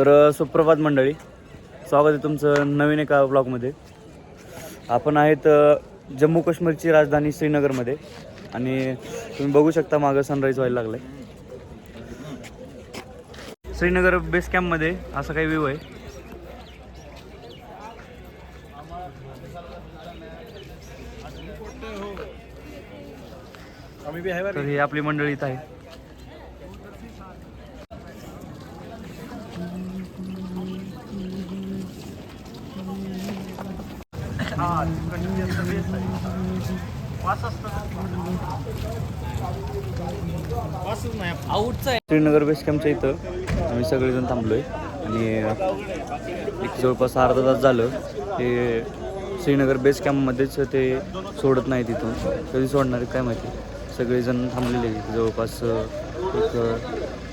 तर सुप्रभात मंडळी. स्वागत आहे तुमचं नवीन एका ब्लॉगमध्ये आपण आहेत जम्मू काश्मीरची राजधानी श्रीनगरमध्ये. आणि तुम्ही बघू शकता मागं सनराईज व्हायला लागलाय. श्रीनगर बेस कॅम्पमध्ये असा काही व्ह्यू आहे. तर ही आपली मंडळी इथं आहे. श्रीनगर बेस कॅम्पच्या इथं आम्ही सगळेजण थांबलोय. आणि एक जवळपास अर्धा तास झालं. ते श्रीनगर बेस कॅम्पमध्येच ते सोडत नाही तिथून. कधी सोडणार काय माहिती? सगळेजण थांबलेले आहेत. जवळपास एक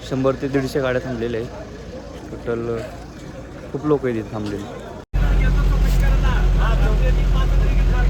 शंभर ते दीडशे गाड्या थांबलेल्या आहेत. टोटल खूप लोक आहेत इथे थांबलेले.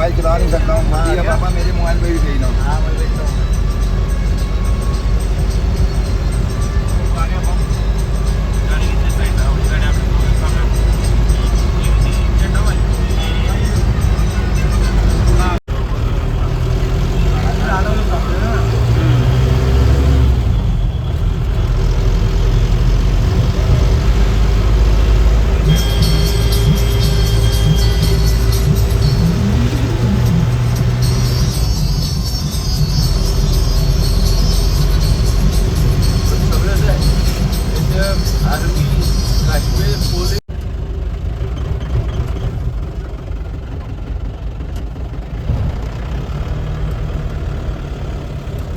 मोबाइल चला नहीं सकता हूँ। है पापा मेरे मोबाइल पे भी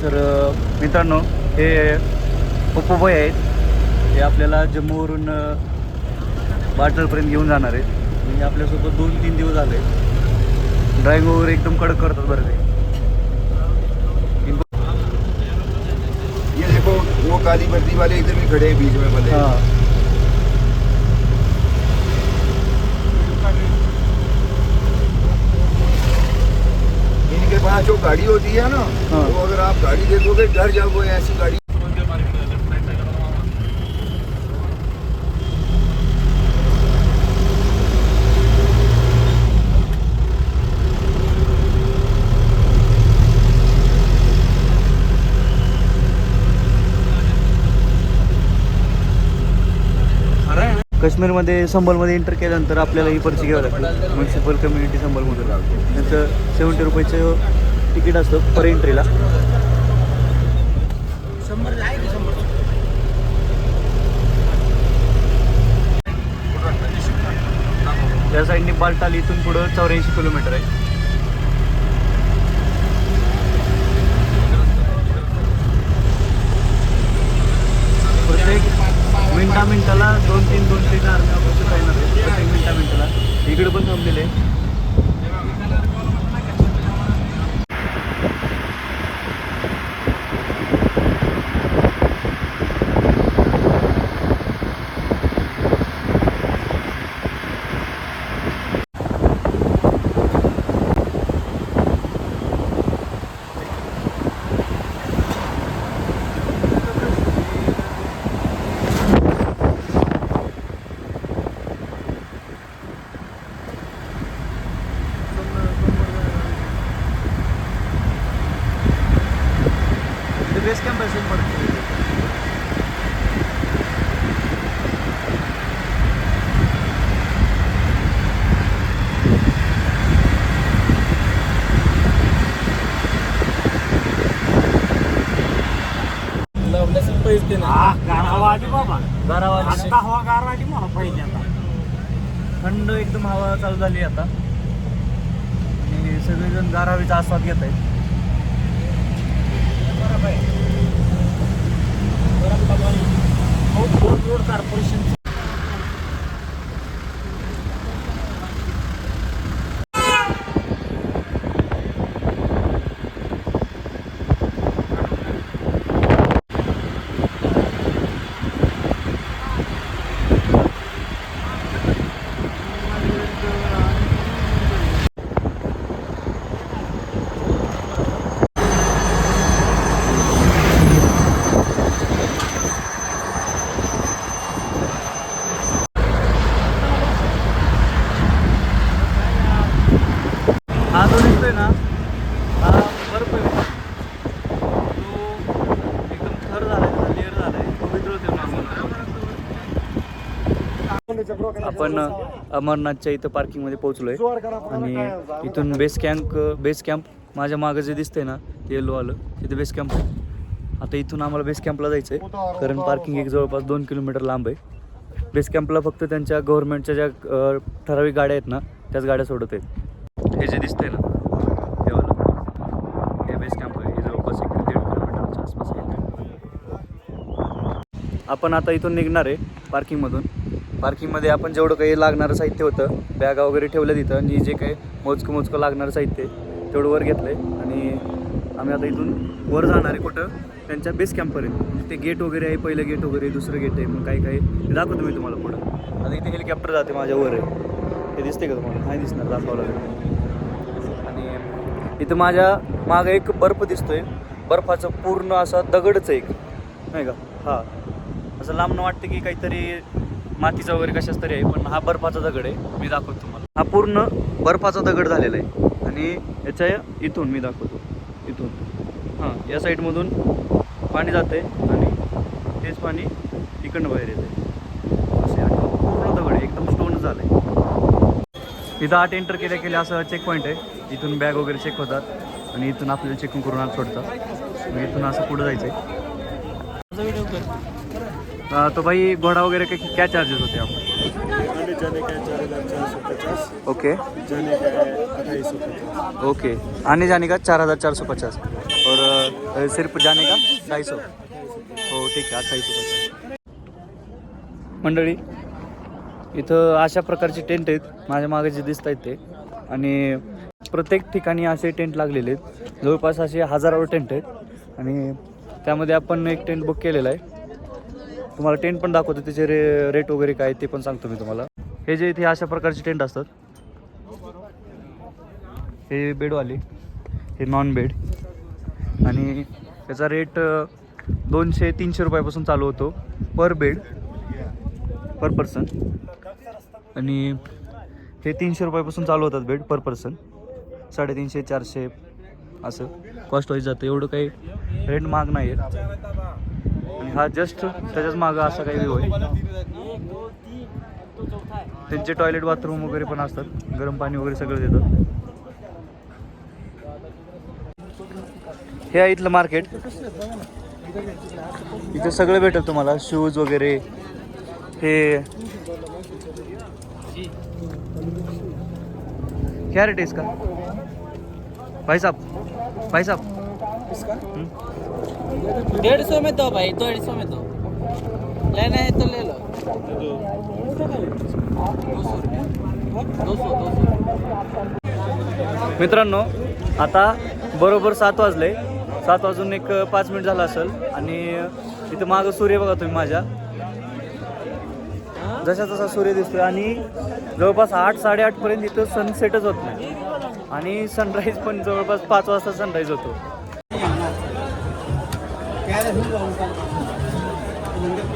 तर मित्रांनो हे उपभय आहेत. हे आपल्याला जम्मूवरून बाटलपर्यंत घेऊन जाणार आहेत. म्हणजे आपल्यासोबत दोन तीन दिवस झाले. ड्रायव्हिंग वगैरे एकदम कडक करतात बरं ते. ये देखो वो काली वर्दी वाले इधर भी खड़े हैं बीच में भले हां. पास जो गाड़ी होती है ना। वो अगर आप गाड़ी देखोगे डर जाओगे ऐसी गाड़ी काश्मीरमध्ये संबलमध्ये एंटर केल्यानंतर आपल्याला ही पर्ची घ्यावी लागते. म्युन्सिपल कम्युनिटी संबलमधून. त्यांचं सेवन्टी रुपयाचं तिकीट असतं पर एंट्रीला त्या साईडने बालटाल इथून पुढं चौऱ्याऐंशी किलोमीटर आहे प्रत्येक मिनटा मिनिटाला दोन तीन दोन तीन आर्मी ऑफिसर राहणार आहे. मिनटा मिनिटाला इकडे पण थांबलेले. आहे बेस క్యాంప్ వేసుకుని పడుతుంది थंड एकदम हवा चालू झाली आता. आणि सगळेजण गारावीचा आस्वाद घेत आहेत रोड कॉर्पोरेशन हा आपण अमरनाथच्या इथं पार्किंगमध्ये पोहोचलोय. आणि इथून बेस कॅम्प बेस कॅम्प माझ्या मागं जे दिसतंय ना ते येलो आलं. तिथे बेस कॅम्प आहे. आता इथून आम्हाला बेस कॅम्पला जायचं आहे कारण पार्किंग एक जवळपास दोन किलोमीटर लांब आहे. बेस कॅम्पला फक्त त्यांच्या गव्हर्नमेंटच्या ज्या ठराविक गाड्या आहेत ना त्याच गाड्या सोडत आहेत. हे जे दिसतंय ना हे वालं. हे बेस कॅम्प आहे. हे जवळपास एक दीड किलोमीटरच्या आसपास आहे. आपण आता इथून निघणार आहे पार्किंगमधून पार्किंगमध्ये आपण जेवढं काही लागणारं साहित्य होतं बॅगा वगैरे ठेवलं तिथं आणि जे काही मोजकं मोजकं लागणारं साहित्य तेवढं वर घेतलं आहे आणि आम्ही आता इथून वर जाणार आहे कुठं? त्यांच्या बेस कॅम्पपर्यंत म्हणजे ते गेट वगैरे आहे पहिलं गेट वगैरे दुसरं गेट आहे मग काही काही दाखवतो मी तुम्हाला पुढं. आता इथे हेलिकॉप्टर जाते माझ्यावर आहे. हे दिसते का तुम्हाला? नाही दिसणार दाखवावं लागेल. आणि इथं माझ्या मागं एक बर्फ दिसतोय. बर्फाचं पूर्ण असा दगडच एक. नाही का? हां. असं लांबणं वाटतं की काहीतरी मातीचा वगैरे कशाच तरी आहे पण हा बर्फाचा दगड आहे मी दाखवतो तुम्हाला. हा पूर्ण बर्फाचा दगड झालेला आहे. आणि याच्या इथून मी दाखवतो. इथून. हां या साईडमधून पाणी जाते आणि तेच पाणी इकडनं बाहेर येते असे आहे. पूर्ण दगड आहे एकदम स्टोन झालं आहे इथं आठ एंटर केल्या केल्या असं चेक पॉईंट आहे. इथून बॅग वगैरे चेक होतात आणि इथून आपल्याला चेकिंग करून आत सोडतात. मग इथून असं पुढं जायचं आहे तो भाई घोडा वगैरह के क्या चार्जेस होते हैं ओके ओके आने जाने का चार हज़ार चार सौ पचास. और सिर्फ जाने का ढाई सौ हो ठीक आहे. अठ्ठावीस सौ पचास. मंडळी इथं अशा प्रकारचे टेंट आहेत. माझ्या मागे जे दिसत आहेत ते. आणि प्रत्येक ठिकाणी असे टेंट लागलेले आहेत. जवळपास असे हजारावर टेंट आहेत. आणि त्यामध्ये आपण एक टेंट बुक केलेला आहे. तुम्हाला टेंट पण दाखवतो त्याचे रे रेट वगैरे काय ते पण सांगतो मी तुम्हाला. हे जे इथे अशा प्रकारचे टेंट असतात हे बेडवाले हे नॉन बेड आणि त्याचा रेट दोनशे तीनशे रुपयापासून चालू होतो पर बेड पर पर्सन आणि हे तीनशे रुपयापासून चालू होतात बेड पर पर्सन साडेतीनशे चारशे असं. कॉस्ट वाईज जातं एवढं काही रेट महाग नाही आहे हा जस्ट त्याच्याच मागं असा काही व्ह्यू आहे. त्यांचे टॉयलेट बाथरूम वगैरे पण असतात. गरम पाणी वगैरे सगळं देतात. हे आहे इथलं मार्केट इथे सगळं भेटेल तुम्हाला. शूज वगैरे. हे. क्या रेट है इसका? भाई साहब. भाई साहब. डेढ़ सौ में दो भाई डेढ़ सौ में दो। लेना है तो ले लो। दो दो दो मित्रांनो आता बरोबर सात वाजले. सात वाजून एक पाच मिनिट झालं असेल. आणि इथं मागं सूर्य बघा तुम्ही माझ्या. जसा तसा सूर्य दिसतोय. आणि जवळपास आठ साडेआठपर्यंत इथं सनसेटच होत नाही. आणि सनराईज पण जवळपास पाच वाजता सनराईज होतो. 拍的很光光滑很